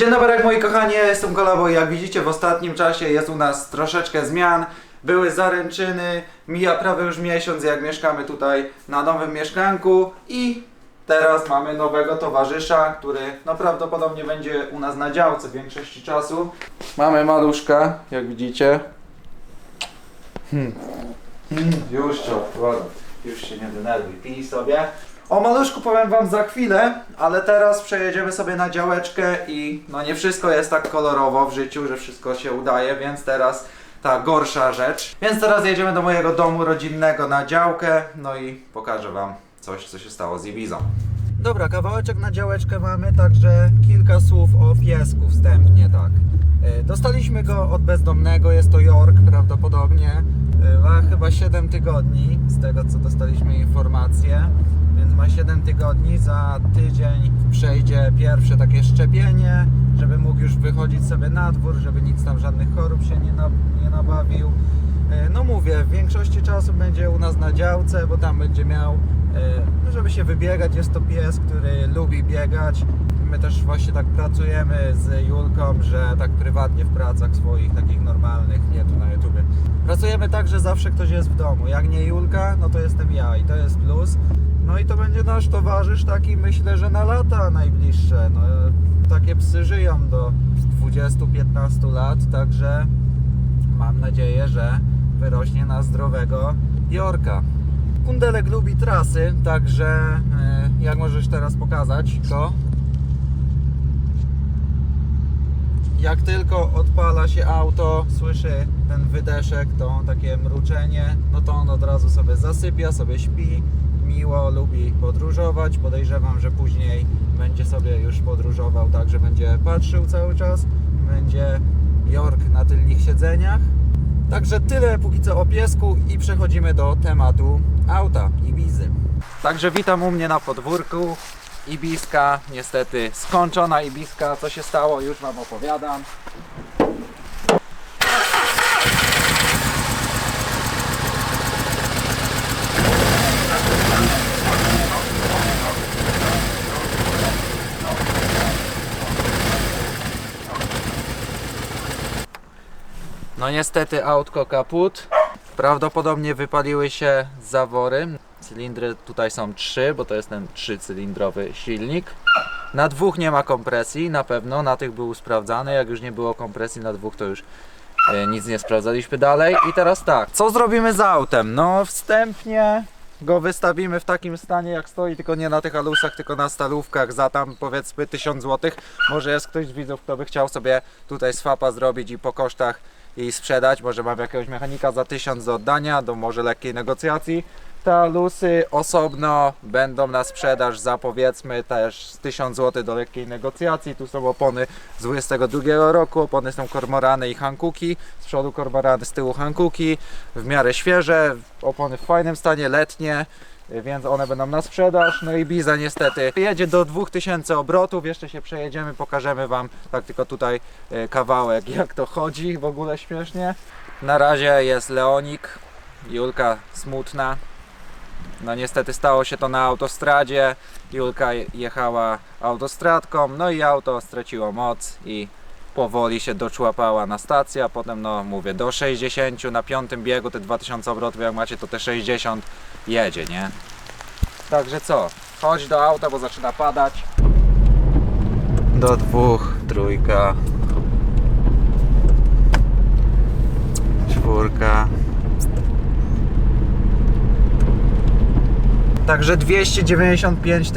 Dzień dobry moi kochani, jestem Kolabo i jak widzicie w ostatnim czasie jest u nas troszeczkę zmian. Były zaręczyny, mija prawie już miesiąc jak mieszkamy tutaj na nowym mieszkanku i teraz mamy nowego towarzysza, który no prawdopodobnie będzie u nas na działce w większości czasu. Mamy maluszka, jak widzicie. Hmm. Hmm, już cię odkładam. Już się nie denerwuj, pij sobie. O maluszku powiem wam za chwilę, ale teraz przejedziemy sobie na działeczkę i no nie wszystko jest tak kolorowo w życiu, że wszystko się udaje, więc teraz ta gorsza rzecz. Więc teraz jedziemy do mojego domu rodzinnego na działkę, no i pokażę wam coś, co się stało z Ibizą. Dobra, kawałeczek na działeczkę mamy, także kilka słów o piesku wstępnie, tak. E, Dostaliśmy go od bezdomnego, jest to York prawdopodobnie. E, Ma chyba 7 tygodni, z tego co dostaliśmy informację, ma 7 tygodni. Za tydzień przejdzie pierwsze takie szczepienie, żeby mógł już wychodzić sobie na dwór, żeby nic tam, żadnych chorób się nie, nie nabawił. E, No mówię, w większości czasu będzie u nas na działce, bo tam będzie miał, e, no żeby się wybiegać. Jest to pies, który lubi biegać. My też właśnie tak pracujemy z Julką, że tak prywatnie w pracach swoich, takich normalnych, nie tu na YouTubie. Pracujemy tak, że zawsze ktoś jest w domu. Jak nie Julka, no to jestem ja i to jest plus. No i to będzie nasz towarzysz taki, myślę, że na lata najbliższe. No, takie psy żyją do 20-15 lat, także mam nadzieję, że wyrośnie na zdrowego Jorka. Kundelek lubi trasy, także e, jak możesz teraz pokazać, to jak tylko odpala się auto, słyszy ten wydeszek, to takie mruczenie, no to on od razu sobie zasypia, sobie śpi, miło lubi podróżować. Podejrzewam, że później będzie sobie już podróżował tak, że będzie patrzył cały czas, będzie York na tylnych siedzeniach. Także tyle póki co o piesku i przechodzimy do tematu auta Ibizy. Także witam u mnie na podwórku. Ibiska, niestety skończona Ibiska. Co się stało, już Wam opowiadam. No niestety autko kaput. Prawdopodobnie wypaliły się zawory. Cylindry tutaj są trzy, bo to jest ten trzycylindrowy silnik. Na dwóch nie ma kompresji, na pewno. Na tych był sprawdzany. Jak już nie było kompresji na dwóch, to już e, nic nie sprawdzaliśmy dalej. I teraz tak, co zrobimy z autem? No wstępnie go wystawimy w takim stanie jak stoi, tylko nie na tych alusach, tylko na stalówkach za tam powiedzmy 1000 zł. Może jest ktoś z widzów, kto by chciał sobie tutaj swapa zrobić i po kosztach i sprzedać. Może mam jakiegoś mechanika za 1000 do oddania, do może lekkiej negocjacji. Te alusy osobno będą na sprzedaż za powiedzmy też z 1000 zł do lekkiej negocjacji. Tu są opony z 22 roku, opony są kormorany i hankuki. Z przodu kormorany, z tyłu hankuki. W miarę świeże, opony w fajnym stanie, letnie więc one będą na sprzedaż. No i Biza niestety jedzie do 2000 obrotów. Jeszcze się przejedziemy, pokażemy Wam tak tylko tutaj e, kawałek, jak to chodzi w ogóle śmiesznie. Na razie jest Leonik, Julka smutna. No niestety stało się to na autostradzie. Julka je- jechała autostradką, no i auto straciło moc i powoli się doczłapała na stację, a potem no mówię do 60 na piątym biegu te 2000 obrotów jak macie to te 60 jedzie, nie? Także co? Chodź do auta, bo zaczyna padać. Do dwóch, trójka, Także 295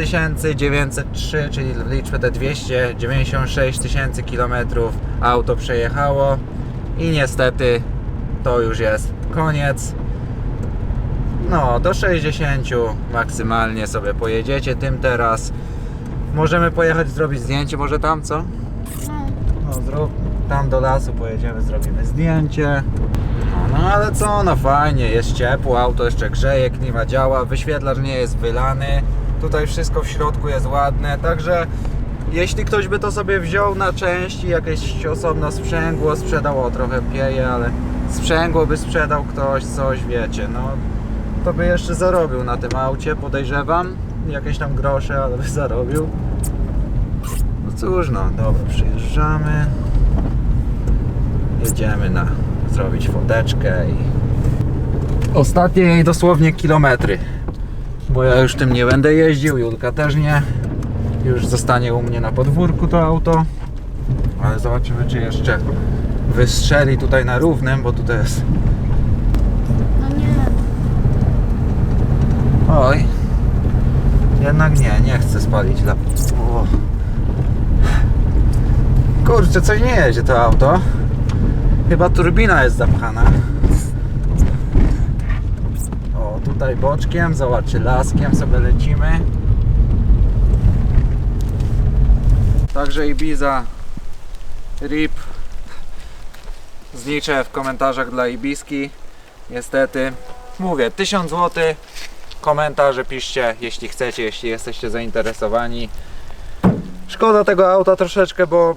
903, czyli liczmy te 296 tysięcy kilometrów auto przejechało i niestety to już jest koniec. No, do 60 maksymalnie sobie pojedziecie tym teraz. Możemy pojechać zrobić zdjęcie, może tam co? No zrób, tam do lasu pojedziemy, zrobimy zdjęcie. No, ale co, no fajnie, jest ciepło, auto jeszcze grzeje, klima działa, wyświetlacz nie jest wylany. Tutaj wszystko w środku jest ładne, także jeśli ktoś by to sobie wziął na części, jakieś osobno sprzęgło, sprzedał, o trochę pieje, ale sprzęgło by sprzedał ktoś, coś wiecie, no to by jeszcze zarobił na tym aucie, podejrzewam. Jakieś tam grosze, ale by zarobił. No cóż no, dobra, przyjeżdżamy. Jedziemy na zrobić foteczkę i ostatnie jej dosłownie kilometry. Bo ja już tym nie będę jeździł, Julka też nie. Już zostanie u mnie na podwórku to auto. Ale zobaczymy czy jeszcze wystrzeli tutaj na równym, bo tutaj jest No nie. Oj. Jednak nie, nie chcę spalić dla... O. Kurczę, coś nie jedzie to auto. Chyba turbina jest zapchana. O, tutaj boczkiem, zobaczcie, laskiem sobie lecimy. Także Ibiza RIP Zliczę w komentarzach dla Ibiski Niestety Mówię, 1000 zł Komentarze piszcie, jeśli chcecie, jeśli jesteście zainteresowani Szkoda tego auta troszeczkę, bo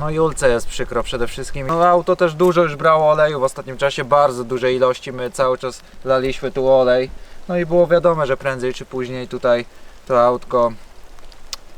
no Julce jest przykro przede wszystkim. No auto też dużo już brało oleju w ostatnim czasie, bardzo duże ilości. My cały czas laliśmy tu olej. No i było wiadomo, że prędzej czy później tutaj to autko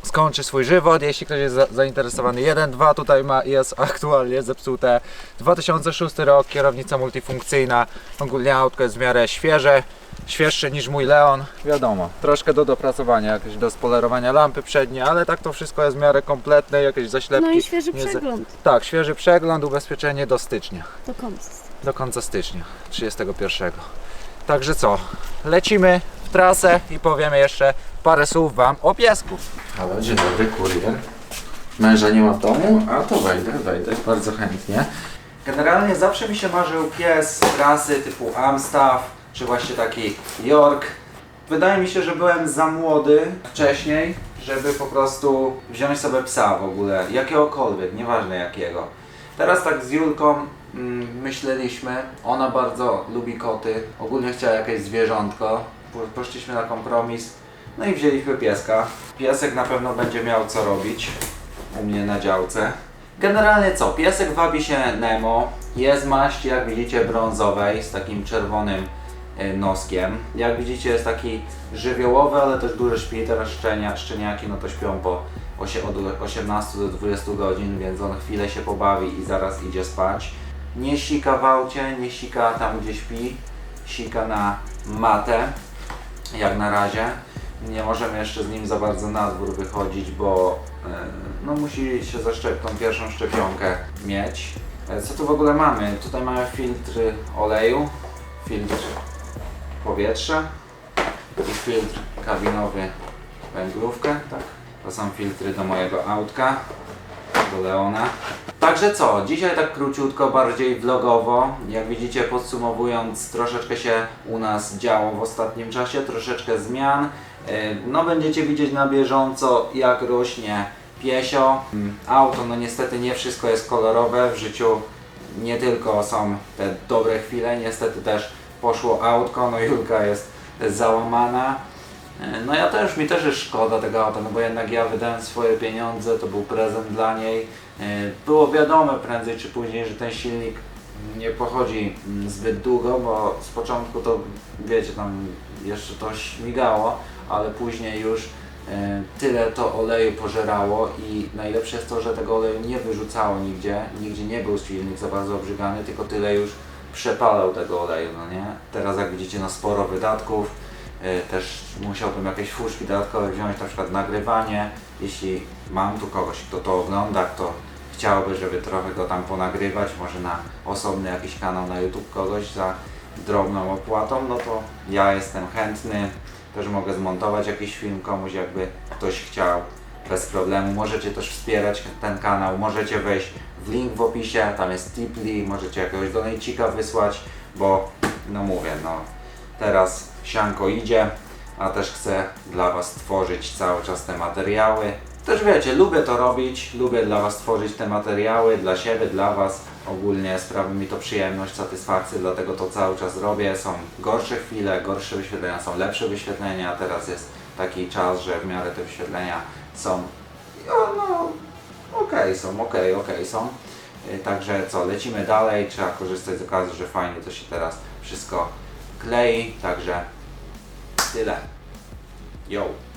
skończy swój żywot, jeśli ktoś jest za zainteresowany. 1.2 tutaj ma, jest aktualnie zepsute. 2006 rok, kierownica multifunkcyjna. Ogólnie autko jest w miarę świeże, świeższe niż mój Leon. Wiadomo, troszkę do dopracowania, jakieś do spolerowania lampy przednie, ale tak to wszystko jest w miarę kompletne, jakieś zaślepki. No i świeży nie przegląd. Tak, świeży przegląd, ubezpieczenie do stycznia Do końca. do końca stycznia 31. Także co, lecimy w trasę i powiemy jeszcze parę słów Wam o piesku. Halo, dzień dobry, kurier. Męża nie ma w domu, a to wejdę, wejdę bardzo chętnie. Generalnie zawsze mi się marzył pies rasy typu Amstaff, czy właśnie taki York. Wydaje mi się, że byłem za młody wcześniej, żeby po prostu wziąć sobie psa w ogóle, jakiegokolwiek, nieważne jakiego. Teraz tak z Julką mm, myśleliśmy, ona bardzo lubi koty, ogólnie chciała jakieś zwierzątko, Po- poszliśmy na kompromis, no i wzięliśmy pieska. Piesek na pewno będzie miał co robić u mnie na działce. Generalnie co, piesek wabi się Nemo, jest maść jak widzicie brązowej z takim czerwonym noskiem. Jak widzicie jest taki żywiołowy, ale też dużo śpi, teraz szczenia, szczeniaki no to śpią po osie- od 18 do 20 godzin, więc on chwilę się pobawi i zaraz idzie spać. Nie sika w aucie, nie sika tam gdzie śpi, sika na matę, jak na razie. Nie możemy jeszcze z nim za bardzo na dwór wychodzić, bo e, no, musi się zaszczep tą pierwszą szczepionkę mieć. E, Co tu w ogóle mamy? Tutaj mamy filtry oleju, filtr powietrza i filtr kabinowy węglówkę, tak. To są filtry do mojego autka, do Leona. Także co, dzisiaj tak króciutko, bardziej vlogowo. Jak widzicie, podsumowując, troszeczkę się u nas działo w ostatnim czasie, troszeczkę zmian. Yy, No będziecie widzieć na bieżąco, jak rośnie piesio. Mm, Auto, no niestety nie wszystko jest kolorowe w życiu. Nie tylko są te dobre chwile, niestety też poszło autko, no Julka jest załamana. No ja też, mi też jest szkoda tego auta, no bo jednak ja wydałem swoje pieniądze, to był prezent dla niej. E, Było wiadome prędzej czy później, że ten silnik nie pochodzi mm, zbyt długo, bo z początku to wiecie, tam jeszcze to śmigało, ale później już e, tyle to oleju pożerało i najlepsze jest to, że tego oleju nie wyrzucało nigdzie, nigdzie nie był silnik za bardzo obrzygany, tylko tyle już przepalał tego oleju, no nie? Teraz jak widzicie, no sporo wydatków, Y, Też musiałbym jakieś fuszki dodatkowe wziąć, na przykład nagrywanie. Jeśli mam tu kogoś, kto to ogląda, kto chciałby, żeby trochę go tam ponagrywać, może na osobny jakiś kanał na YouTube kogoś za drobną opłatą, no to ja jestem chętny. Też mogę zmontować jakiś film komuś, jakby ktoś chciał bez problemu. Możecie też wspierać ten kanał, możecie wejść link w opisie, tam jest Tipli, możecie jakiegoś donajcika wysłać, bo no mówię, no teraz sianko idzie, a też chcę dla Was tworzyć cały czas te materiały. Też wiecie, lubię to robić, lubię dla Was tworzyć te materiały, dla siebie, dla Was. Ogólnie sprawia mi to przyjemność, satysfakcję, dlatego to cały czas robię. Są gorsze chwile, gorsze wyświetlenia, są lepsze wyświetlenia, teraz jest taki czas, że w miarę te wyświetlenia są no, okej są, okej, okej są. Y, Także co, lecimy dalej, trzeba korzystać z okazji, że fajnie to się teraz wszystko klei, także tyle. Yo!